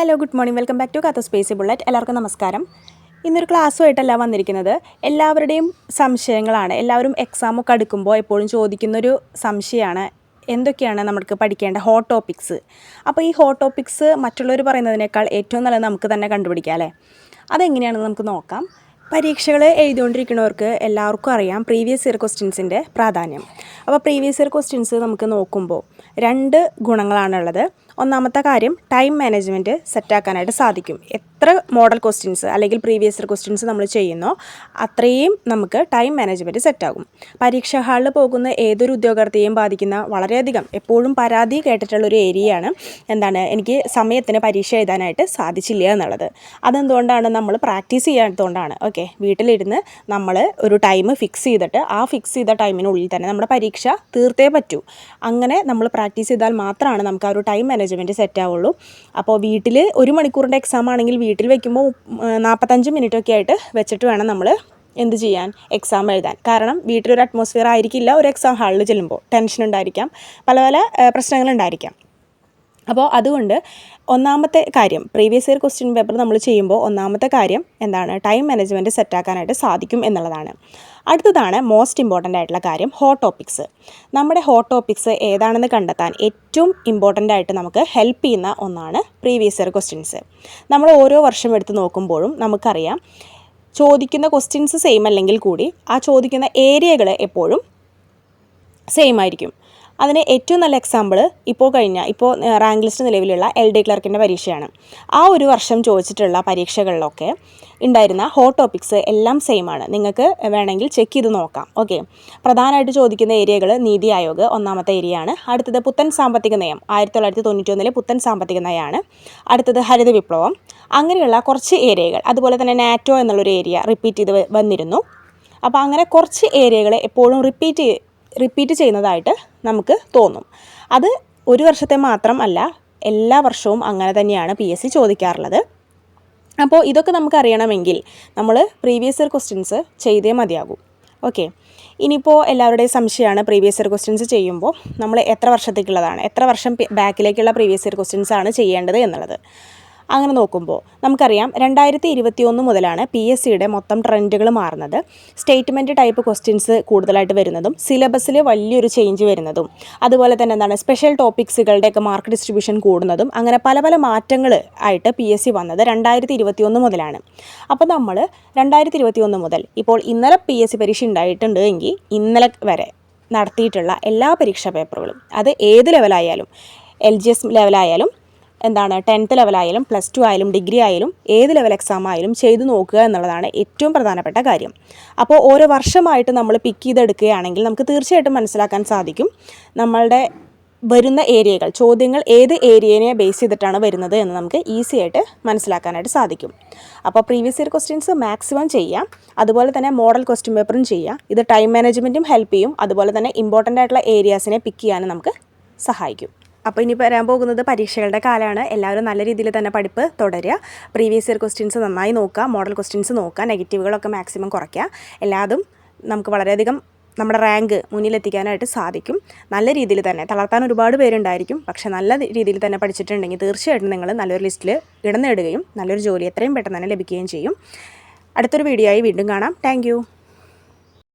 Hello good morning. Welcome back to Katha space bullet. എല്ലാവർക്കും നമസ്കാരം. ഇന്നൊരു ക്ലാസ്സുമായിട്ടല്ല വന്നിരിക്കുന്നത്. എല്ലാവരുടെയും സംശയങ്ങളാണ്. എല്ലാവരും എക്സാമൊക്കെ അടുക്കുമ്പോൾ എപ്പോഴും ചോദിക്കുന്നൊരു സംശയമാണ്. എന്തൊക്കെയാണ് നമുക്ക് പഠിക്കേണ്ട ഹോട്ട് ടോപ്പിക്സ് അപ്പോൾ ഈ ഹോട്ട് ടോപ്പിക്സ് മറ്റുള്ളവർ പറയുന്നതിനേക്കാൾ ഏറ്റവും നല്ലത് നമുക്ക് തന്നെ കണ്ടുപിടിക്കാം അല്ലേ? അതെങ്ങനെയാണെന്ന് നമുക്ക് നോക്കാം. പരീക്ഷകൾ എഴുതിക്കൊണ്ടിരിക്കുന്നവർക്ക് എല്ലാവർക്കും അറിയാം പ്രീവിയസ് ഇയർ ക്വസ്റ്റ്യൻസിന്റെ പ്രാധാന്യം. അപ്പോൾ പ്രീവിയസ് ഇയർ ക്വസ്റ്റ്യൻസ് നമുക്ക് നോക്കുമ്പോൾ രണ്ട് ഗുണങ്ങളാണുള്ളത്. ഒന്നാമത്തെ കാര്യം ടൈം മാനേജ്മെന്റ് സെറ്റാക്കാനായിട്ട് സാധിക്കും. എത്ര മോഡൽ ക്വസ്റ്റ്യൻസ് അല്ലെങ്കിൽ പ്രീവിയസ് ഇയർ ക്വസ്റ്റ്യൻസ് നമ്മൾ ചെയ്യുന്നോ അത്രയും നമുക്ക് ടൈം മാനേജ്മെന്റ് സെറ്റാകും. പരീക്ഷാ ഹാളിൽ പോകുന്ന ഏതൊരു ഉദ്യോഗാർത്ഥിയെയും ബാധിക്കുന്ന വളരെയധികം എപ്പോഴും പരാതി കേട്ടിട്ടുള്ളൊരു ഏരിയയാണ് എന്താണ് എനിക്ക് സമയത്തിന് പരീക്ഷ എഴുതാനായിട്ട് സാധിച്ചില്ല എന്നുള്ളത്. അതെന്തുകൊണ്ടാണ് നമ്മൾ പ്രാക്ടീസ് ചെയ്യാത്തതുകൊണ്ടാണ്. ഓക്കെ വീട്ടിലിരുന്ന് നമ്മൾ ഒരു ടൈം ഫിക്സ് ചെയ്തിട്ട് ആ ഫിക്സ് ചെയ്ത ടൈമിനുള്ളിൽ തന്നെ നമ്മുടെ പരീക്ഷ തീർത്തേ പറ്റൂ. അങ്ങനെ നമ്മൾ പ്രാക്ടീസ് ചെയ്താൽ മാത്രമാണ് നമുക്ക് ആ ഒരു ടൈം മാനേജ്മെന്റ് സെറ്റ് ആവുള്ളൂ. അപ്പോൾ വീട്ടിൽ ഒരു മണിക്കൂറിന്റെ എക്സാം ആണെങ്കിൽ വീട്ടിൽ വെക്കുമ്പോൾ നാൽപ്പത്തഞ്ച് മിനിറ്റ് ഒക്കെ ആയിട്ട് വെച്ചിട്ട് വേണം നമ്മൾ എന്ത് ചെയ്യാൻ എക്സാം എഴുതാൻ. കാരണം വീട്ടിലൊരു അറ്റ്മോസ്ഫിയർ ആയിരിക്കില്ല ഒരു എക്സാം ഹാളിൽ ചെല്ലുമ്പോൾ. ടെൻഷൻ ഉണ്ടായിരിക്കാം. പല പല പ്രശ്നങ്ങളുണ്ടായിരിക്കാം അപ്പോൾ അതുകൊണ്ട് ഒന്നാമത്തെ കാര്യം പ്രീവിയസ് ഇയർ ക്വസ്റ്റ്യൻ പേപ്പർ നമ്മൾ ചെയ്യുമ്പോൾ ഒന്നാമത്തെ കാര്യം എന്താണ്? ടൈം മാനേജ്മെന്റ് സെറ്റാക്കാനായിട്ട് സാധിക്കും എന്നുള്ളതാണ്. അടുത്തതാണ് മോസ്റ്റ് ഇമ്പോർട്ടന്റ് ആയിട്ടുള്ള കാര്യം ഹോട്ട് ടോപ്പിക്സ് നമ്മുടെ ഹോട്ട് ടോപ്പിക്സ് ഏതാണെന്ന് കണ്ടെത്താൻ ഏറ്റവും ഇമ്പോർട്ടന്റ് ആയിട്ട് നമുക്ക് ഹെൽപ്പ് ചെയ്യുന്ന ഒന്നാണ് പ്രീവിയസ് ഇയർ ക്വസ്റ്റ്യൻസ് നമ്മൾ ഓരോ വർഷം എടുത്ത് നോക്കുമ്പോഴും നമുക്കറിയാം ചോദിക്കുന്ന ക്വസ്റ്റ്യൻസ് സെയിം അല്ലെങ്കിൽ കൂടി ആ ചോദിക്കുന്ന ഏരിയകൾ എപ്പോഴും സെയിം ആയിരിക്കും. അതിന് ഏറ്റവും നല്ല എക്സാമ്പിൾ ഇപ്പോൾ കഴിഞ്ഞ ഇപ്പോൾ റാങ്ക് ലിസ്റ്റ് നിലവിലുള്ള എൽ ഡി ക്ലർക്കിന്റെ പരീക്ഷയാണ്. ആ ഒരു വർഷം ചോദിച്ചിട്ടുള്ള പരീക്ഷകളിലൊക്കെ ഉണ്ടായിരുന്ന ഹോട്ട് ടോപ്പിക്സ് എല്ലാം സെയിം ആണ്. നിങ്ങൾക്ക് വേണമെങ്കിൽ ചെക്ക് ചെയ്ത് നോക്കാം. ഓക്കെ പ്രധാനമായിട്ട് ചോദിക്കുന്ന ഏരിയകൾ നീതി ആയോഗ് ഒന്നാമത്തെ ഏരിയയാണ് അടുത്തത് പുത്തൻ സാമ്പത്തിക നയം. ആയിരത്തി തൊള്ളായിരത്തി പുത്തൻ സാമ്പത്തിക നയമാണ്. അടുത്തത് ഹരിത വിപ്ലവം. അങ്ങനെയുള്ള കുറച്ച് ഏരിയകൾ അതുപോലെ തന്നെ നാറ്റോ എന്നുള്ളൊരു ഏരിയ റിപ്പീറ്റ് ചെയ്ത് വന്നിരുന്നു. അപ്പോൾ അങ്ങനെ കുറച്ച് ഏരിയകളെ എപ്പോഴും റിപ്പീറ്റ് റിപ്പീറ്റ് ചെയ്യുന്നതായിട്ട് നമുക്ക് തോന്നും. അത് ഒരു വർഷത്തെ മാത്രം അല്ല എല്ലാ വർഷവും അങ്ങനെ തന്നെയാണ് പി എസ് സി ചോദിക്കാറുള്ളത്. അപ്പോൾ ഇതൊക്കെ നമുക്ക് അറിയണമെങ്കിൽ നമ്മൾ പ്രീവിയസ് ഇയർ ക്വസ്റ്റ്യൻസ് ചെയ്തേ മതിയാകൂ. ഓക്കെ ഇനിയിപ്പോൾ എല്ലാവരുടെയും സംശയമാണ് പ്രീവിയസ് ഇയർ ക്വസ്റ്റ്യൻസ് ചെയ്യുമ്പോൾ നമ്മൾ എത്ര വർഷത്തേക്കുള്ളതാണ് എത്ര വർഷം ബാക്കിലേക്കുള്ള പ്രീവിയസ് ഇയർ ക്വസ്റ്റ്യൻസ് ആണ് ചെയ്യേണ്ടത് എന്നുള്ളത്. അങ്ങനെ നോക്കുമ്പോൾ നമുക്കറിയാം രണ്ടായിരത്തി ഇരുപത്തി ഒന്ന് മുതലാണ് പി എസ് സിയുടെ മൊത്തം ട്രെൻഡുകൾ മാറുന്നത്. സ്റ്റേറ്റ്മെന്റ് ടൈപ്പ് ക്വസ്റ്റ്യൻസ് കൂടുതലായിട്ട് വരുന്നതും സിലബസിൽ വലിയൊരു ചേഞ്ച് വരുന്നതും അതുപോലെ തന്നെ എന്താണ് സ്പെഷ്യൽ ടോപ്പിക്സുകളുടെയൊക്കെ മാർക്ക് ഡിസ്ട്രിബ്യൂഷൻ കൂടുന്നതും അങ്ങനെ പല പല മാറ്റങ്ങൾ ആയിട്ട് പി എസ് സി വന്നത് രണ്ടായിരത്തി ഇരുപത്തി ഒന്ന് മുതലാണ്. അപ്പോൾ നമ്മൾ രണ്ടായിരത്തി ഇരുപത്തി ഒന്ന് മുതൽ ഇപ്പോൾ ഇന്നലെ പി എസ് സി പരീക്ഷ ഉണ്ടായിട്ടുണ്ട് എങ്കിൽ ഇന്നലെ വരെ നടത്തിയിട്ടുള്ള എല്ലാ പരീക്ഷാ പേപ്പറുകളും അത് ഏത് ലെവലായാലും എൽ ജി എസ് ലെവലായാലും എന്താണ് ടെൻത്ത് ലെവലായാലും പ്ലസ് ടു ആയാലും ഡിഗ്രി ആയാലും ഏത് ലെവൽ എക്സാം ആയാലും ചെയ്തു നോക്കുക എന്നുള്ളതാണ് ഏറ്റവും പ്രധാനപ്പെട്ട കാര്യം. അപ്പോൾ ഓരോ വർഷമായിട്ട് നമ്മൾ പിക്ക് ചെയ്തെടുക്കുകയാണെങ്കിൽ നമുക്ക് തീർച്ചയായിട്ടും മനസ്സിലാക്കാൻ സാധിക്കും നമ്മളുടെ വരുന്ന ഏരിയകൾ ചോദ്യങ്ങൾ ഏത് ഏരിയനെ ബേസ് ചെയ്തിട്ടാണ് വരുന്നത് എന്ന് നമുക്ക് ഈസി ആയിട്ട് മനസ്സിലാക്കാനായിട്ട് സാധിക്കും. അപ്പോൾ പ്രീവിയസ് ഇയർ ക്വസ്റ്റ്യൻസ് മാക്സിമം ചെയ്യാം അതുപോലെ തന്നെ മോഡൽ ക്വസ്റ്റ്യൻ പേപ്പറും ചെയ്യാം ഇത് ടൈം മാനേജ്മെന്റും ഹെൽപ്പ് ചെയ്യും അതുപോലെ തന്നെ ഇമ്പോർട്ടന്റ് ആയിട്ടുള്ള ഏരിയാസിനെ പിക്ക് ചെയ്യാനും നമുക്ക് സഹായിക്കും. അപ്പോൾ ഇനി വരാൻ പോകുന്നത് പരീക്ഷകളുടെ കാലമാണ്. എല്ലാവരും നല്ല രീതിയിൽ തന്നെ പഠിപ്പ് തുടരുക. പ്രീവിയസ് ഇയർ ക്വസ്റ്റ്യൻസ് നന്നായി നോക്കുക. മോഡൽ ക്വസ്റ്റ്യൻസ് നോക്കുക. നെഗറ്റീവുകളൊക്കെ മാക്സിമം കുറയ്ക്കുക. എല്ലാതും നമുക്ക് വളരെയധികം നമ്മുടെ റാങ്ക് മുന്നിലെത്തിക്കാനായിട്ട് സാധിക്കും. നല്ല രീതിയിൽ തന്നെ തളർത്താൻ ഒരുപാട് പേരുണ്ടായിരിക്കും. പക്ഷെ നല്ല രീതിയിൽ തന്നെ പഠിച്ചിട്ടുണ്ടെങ്കിൽ തീർച്ചയായിട്ടും നിങ്ങൾ നല്ലൊരു ലിസ്റ്റിൽ ഇടം നേടുകയും നല്ലൊരു ജോലി എത്രയും പെട്ടെന്ന് തന്നെ ലഭിക്കുകയും ചെയ്യും. അടുത്തൊരു വീഡിയോ ആയി വീണ്ടും കാണാം. താങ്ക്